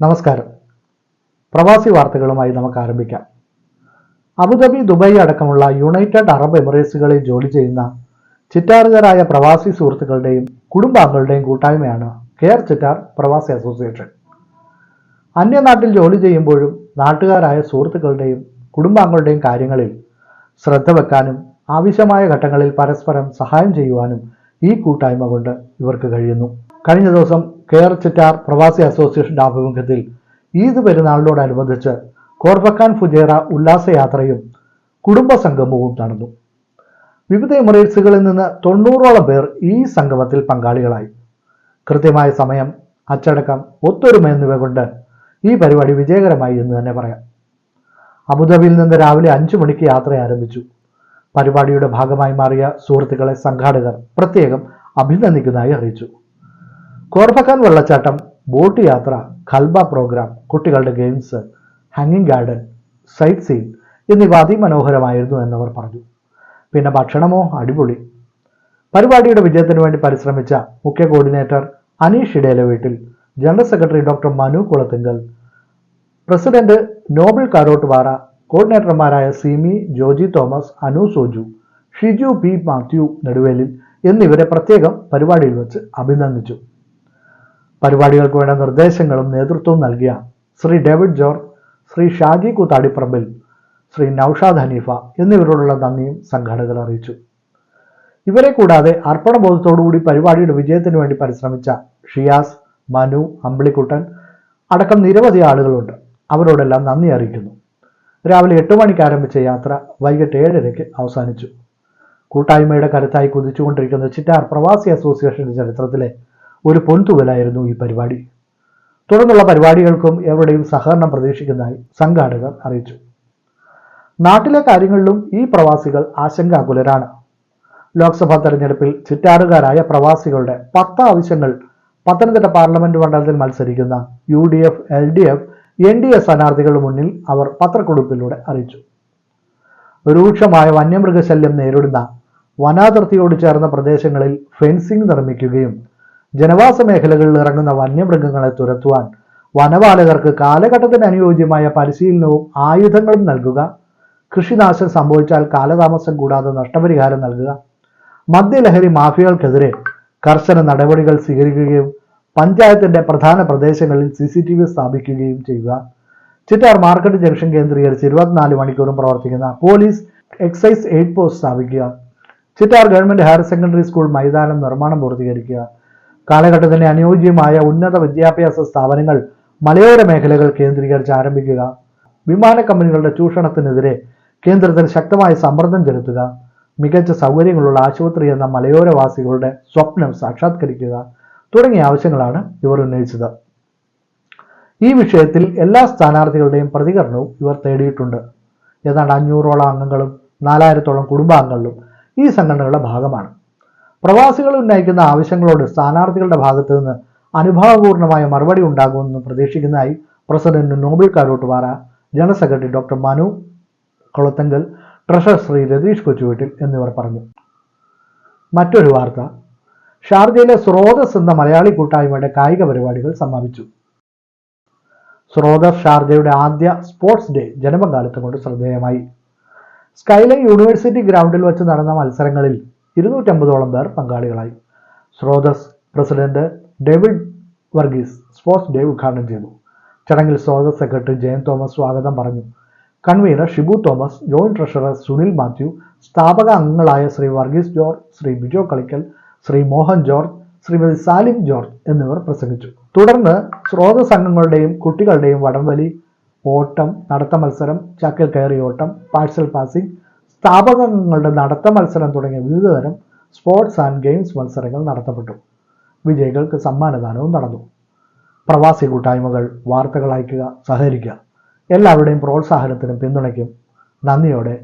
നമസ്കാരം. പ്രവാസി വാർത്തകളുമായി നമുക്ക് ആരംഭിക്കാം. അബുദാബി ദുബായ് അടക്കമുള്ള യുണൈറ്റഡ് അറബ് എമിറേറ്റ്സുകളിൽ ജോലി ചെയ്യുന്ന ചിറ്റാറുകാരായ പ്രവാസി സുഹൃത്തുക്കളുടെയും കുടുംബാംഗങ്ങളുടെയും കൂട്ടായ്മയാണ് കെയർ ചിറ്റാർ പ്രവാസി അസോസിയേഷൻ. അന്യനാട്ടിൽ ജോലി ചെയ്യുമ്പോഴും നാട്ടുകാരായ സുഹൃത്തുക്കളുടെയും കുടുംബാംഗങ്ങളുടെയും കാര്യങ്ങളിൽ ശ്രദ്ധ വെക്കാനും ആവശ്യമായ ഘട്ടങ്ങളിൽ പരസ്പരം സഹായം ചെയ്യുവാനും ഈ കൂട്ടായ്മ കൊണ്ട് ഇവർക്ക് കഴിയുന്നു. കഴിഞ്ഞ ദിവസം കെയർ ചിറ്റാർ പ്രവാസി അസോസിയേഷന്റെ ആഭിമുഖ്യത്തിൽ ഈദ് പെരുന്നാളിനോടനുബന്ധിച്ച് കോർബക്കാൻ ഫുജേറ ഉല്ലാസയാത്രയും കുടുംബ സംഗമവും നടന്നു. വിവിധ എമിറേറ്റ്സുകളിൽ നിന്ന് തൊണ്ണൂറോളം പേർ ഈ സംഗമത്തിൽ പങ്കാളികളായി. കൃത്യമായ സമയം അച്ചടക്കം ഒത്തൊരുമ എന്നിവ കൊണ്ട് ഈ പരിപാടി വിജയകരമായി എന്ന് തന്നെ പറയാം. അബുദാബിയിൽ നിന്ന് രാവിലെ അഞ്ചു മണിക്ക് യാത്ര ആരംഭിച്ചു. പരിപാടിയുടെ ഭാഗമായി മാറിയ സുഹൃത്തുക്കളെ സംഘാടകർ പ്രത്യേകം അഭിനന്ദിക്കുന്നതായി അറിയിച്ചു. കോർഫക്കാൻ വെള്ളച്ചാട്ടം ബോട്ട് യാത്ര കൽബ പ്രോഗ്രാം കുട്ടികളുടെ ഗെയിംസ് ഹാങ്ങിങ് ഗാർഡൻ സൈറ്റ് സീൻ എന്നിവ അതിമനോഹരമായിരുന്നു എന്നവർ പറഞ്ഞു. പിന്നെ ഭക്ഷണമോ? അടിപൊളി. പരിപാടിയുടെ വിജയത്തിന് വേണ്ടി പരിശ്രമിച്ച മുഖ്യ കോർഡിനേറ്റർ അനീഷ് ഇടേലെ വീട്ടിൽ general secretary doctor Manu Kulathinkal president Noble Karottupara കോർഡിനേറ്റർമാരായ Simi Joji Thomas Anu Soju Shiju P Mathew Neduvelil എന്നിവരെ പ്രത്യേകം പരിപാടിയിൽ വെച്ച് അഭിനന്ദിച്ചു. പരിപാടികൾക്ക് വേണ്ട നിർദ്ദേശങ്ങളും നേതൃത്വവും നൽകിയ ശ്രീ ഡേവിഡ് ജോർജ് ശ്രീ ഷാജി കൂത്താടിപ്പറമ്പിൽ ശ്രീ നൌഷാദ് ഹനീഫ എന്നിവരോടുള്ള നന്ദിയും സംഘാടകർ അറിയിച്ചു. ഇവരെ കൂടാതെ അർപ്പണബോധത്തോടുകൂടി പരിപാടിയുടെ വിജയത്തിന് വേണ്ടി പരിശ്രമിച്ച ഷിയാസ് മനു അമ്പിളിക്കുട്ടൻ അടക്കം നിരവധി ആളുകളുണ്ട്. അവരോടെല്ലാം നന്ദി അറിയിക്കുന്നു. രാവിലെ എട്ട് മണിക്ക് ആരംഭിച്ച യാത്ര വൈകിട്ട് ഏഴരയ്ക്ക് അവസാനിച്ചു. കൂട്ടായ്മയുടെ കരുത്തായി കുതിച്ചുകൊണ്ടിരിക്കുന്ന ചിറ്റാർ പ്രവാസി അസോസിയേഷന്റെ ചരിത്രത്തിലെ ഒരു പൊൻതുകലായിരുന്നു ഈ പരിപാടി. തുടർന്നുള്ള പരിപാടികൾക്കും എവരുടെയും സഹകരണം പ്രതീക്ഷിക്കുന്നതായി സംഘാടകർ അറിയിച്ചു. നാട്ടിലെ കാര്യങ്ങളിലും ഈ പ്രവാസികൾ ആശങ്കാകുലരാണ്. ലോക്സഭാ തെരഞ്ഞെടുപ്പിൽ ചിറ്റാറുകാരായ പ്രവാസികളുടെ പത്ത് ആവശ്യങ്ങൾ പത്തനംതിട്ട പാർലമെന്റ് മണ്ഡലത്തിൽ മത്സരിക്കുന്ന U D F L D F N D A സ്ഥാനാർത്ഥികളുടെ മുന്നിൽ അവർ പത്രക്കുറിപ്പിലൂടെ അറിയിച്ചു. രൂക്ഷമായ വന്യമൃഗശല്യം നേരിടുന്ന വനാതിർത്തിയോട് ചേർന്ന പ്രദേശങ്ങളിൽ ഫെൻസിംഗ് നിർമ്മിക്കുകയും ജനവാസ മേഖലകളിൽ ഇറങ്ങുന്ന വന്യമൃഗങ്ങളെ തുരത്തുവാൻ വനപാലകർക്ക് കാലഘട്ടത്തിന് അനുയോജ്യമായ പരിശീലനവും ആയുധങ്ങളും നൽകുക. കൃഷിനാശം സംഭവിച്ചാൽ കാലതാമസം കൂടാതെ നഷ്ടപരിഹാരം നൽകുക. മദ്യലഹരി മാഫിയകൾക്കെതിരെ കർശന നടപടികൾ സ്വീകരിക്കുകയും പഞ്ചായത്തിന്റെ പ്രധാന പ്രദേശങ്ങളിൽ സി സി ടി വി സ്ഥാപിക്കുകയും ചെയ്യുക. ചിറ്റാർ മാർക്കറ്റ് ജംഗ്ഷൻ കേന്ദ്രീകരിച്ച് ഇരുപത്തിനാല് മണിക്കൂറും പ്രവർത്തിക്കുന്ന പോലീസ് എക്സൈസ് എയ്ഡ് പോസ്റ്റ് സ്ഥാപിക്കുക. Chittar government higher secondary school മൈതാനം നിർമ്മാണം പൂർത്തീകരിക്കുക. കാലഘട്ടത്തിന് അനുയോജ്യമായ ഉന്നത വിദ്യാഭ്യാസ സ്ഥാപനങ്ങൾ മലയോര മേഖലകൾ കേന്ദ്രീകരിച്ച് ആരംഭിക്കുക. വിമാന കമ്പനികളുടെ ചൂഷണത്തിനെതിരെ കേന്ദ്രത്തിൽ ശക്തമായ സമ്മർദ്ദം ചെലുത്തുക. മികച്ച സൗകര്യങ്ങളുള്ള ആശുപത്രി എന്ന മലയോരവാസികളുടെ സ്വപ്നം സാക്ഷാത്കരിക്കുക തുടങ്ങിയ ആവശ്യങ്ങളാണ് ഇവർ ഉന്നയിച്ചത്. ഈ വിഷയത്തിൽ എല്ലാ സ്ഥാനാർത്ഥികളുടെയും പ്രതികരണവും ഇവർ തേടിയിട്ടുണ്ട്. ഏതാണ്ട് അഞ്ഞൂറോളം അംഗങ്ങളും നാലായിരത്തോളം കുടുംബാംഗങ്ങളും ഈ സംഘടനകളുടെ ഭാഗമാണ്. പ്രവാസികൾ ഉന്നയിക്കുന്ന ആവശ്യങ്ങളോട് സ്ഥാനാർത്ഥികളുടെ ഭാഗത്തു നിന്ന് അനുഭാവപൂർണമായ മറുപടി ഉണ്ടാകുമെന്ന് പ്രതീക്ഷിക്കുന്നതായി president Noble Karottupara general secretary doctor Manu Kolathankal treasurer Shri Rathish Kochuveettil എന്നിവർ പറഞ്ഞു. മറ്റൊരു വാർത്ത. ഷാർജയിലെ സ്രോതസ് എന്ന മലയാളി കൂട്ടായ്മയുടെ കായിക പരിപാടികൾ സമാപിച്ചു. സ്രോതസ് ഷാർജയുടെ ആദ്യ സ്പോർട്സ് ഡേ ജനപങ്കാളിത്തം കൊണ്ട് ശ്രദ്ധേയമായി. സ്കൈലൈൻ യൂണിവേഴ്സിറ്റി ഗ്രൗണ്ടിൽ വെച്ച് നടന്ന മത്സരങ്ങളിൽ ഇരുന്നൂറ്റമ്പതോളം പേർ പങ്കാളികളായി. Srothas president David Varghese sports day ഉദ്ഘാടനം ചെയ്തു. ചടങ്ങിൽ സ്രോതസ് സെക്രട്ടറി ജയൻ തോമസ് സ്വാഗതം പറഞ്ഞു. Convener Shibu Thomas joint treasurer Sunil Mathew സ്ഥാപക അംഗങ്ങളായ ശ്രീ വർഗീസ് ജോർജ് ശ്രീ ബിജോ കളിക്കൽ ശ്രീ മോഹൻ ജോർജ് ശ്രീമതി സാലിം ജോർജ് എന്നിവർ പ്രസംഗിച്ചു. തുടർന്ന് സ്രോതസ് അംഗങ്ങളുടെയും കുട്ടികളുടെയും വടംവലി ഓട്ടം നടത്ത മത്സരം ചക്കൽ കയറി ഓട്ടം പാഴ്സൽ പാസിംഗ് സ്ഥാപക അംഗങ്ങളുടെ നടത്ത മത്സരം തുടങ്ങിയ വിവിധതരം സ്പോർട്സ് ആൻഡ് ഗെയിംസ് മത്സരങ്ങൾ നടത്തപ്പെട്ടു. വിജയികൾക്ക് സമ്മാനദാനവും നടന്നു. പ്രവാസി കൂട്ടായ്മകൾ വാർത്തകൾ അയക്കുക സഹകരിക്കുക. എല്ലാവരുടെയും പ്രോത്സാഹനത്തിനും പിന്തുണയ്ക്കും നന്ദിയോടെ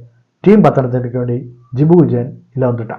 ടീം പത്തനംതിട്ടയ്ക്ക് വേണ്ടി ജിബു വിജയൻ ഇലവന്തിട്ട